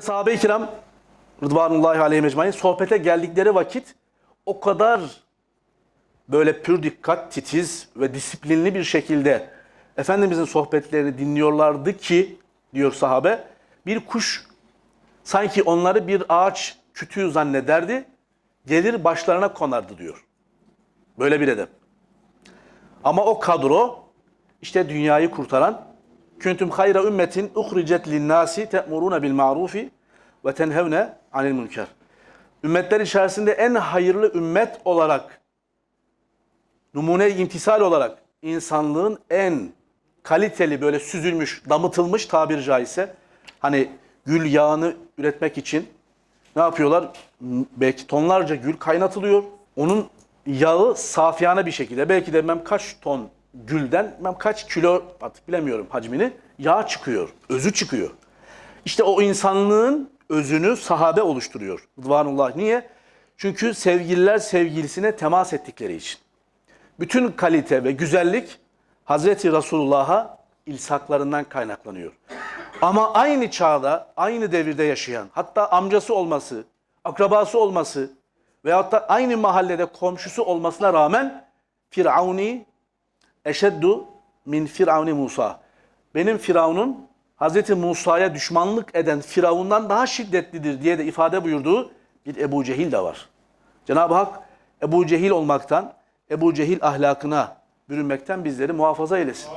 Sahabe-i kiram Rıdvanullahi aleyhi mecmain sohbete geldikleri vakit o kadar böyle pür dikkat, titiz ve disiplinli bir şekilde Efendimizin sohbetlerini dinliyorlardı ki diyor sahabe bir kuş sanki onları bir ağaç kütüğü zannederdi gelir başlarına konardı diyor. Böyle bir edep. Ama o kadro işte dünyayı kurtaran Küntüm hayra ümmetin uhricet linnâsi te'murûne bil ma'rufi ve tenhevne anil münker. Ümmetler içerisinde en hayırlı ümmet olarak, numune imtisal olarak insanlığın en kaliteli böyle süzülmüş, damıtılmış tabiri caizse hani gül yağını üretmek için ne yapıyorlar? Belki tonlarca gül kaynatılıyor. Onun yağı safiyane bir şekilde belki de kaç ton gülden bilmem kaç kilo artık bilemiyorum hacmini yağ çıkıyor. Özü çıkıyor. İşte o insanlığın özünü sahabe oluşturuyor. Rıdvanullah. Niye? Çünkü sevgililer sevgilisine temas ettikleri için. Bütün kalite ve güzellik Hazreti Resulullah'a ilsaklarından kaynaklanıyor. Ama aynı çağda, aynı devirde yaşayan, hatta amcası olması, akrabası olması veyahut da aynı mahallede komşusu olmasına rağmen Firavuni eşeddu min Firavuni Musa. Benim Firavun'un Hazreti Musa'ya düşmanlık eden Firavun'dan daha şiddetlidir diye de ifade buyurduğu bir Ebu Cehil de var. Cenab-ı Hak Ebu Cehil olmaktan, Ebu Cehil ahlakına bürünmekten bizleri muhafaza eylesin.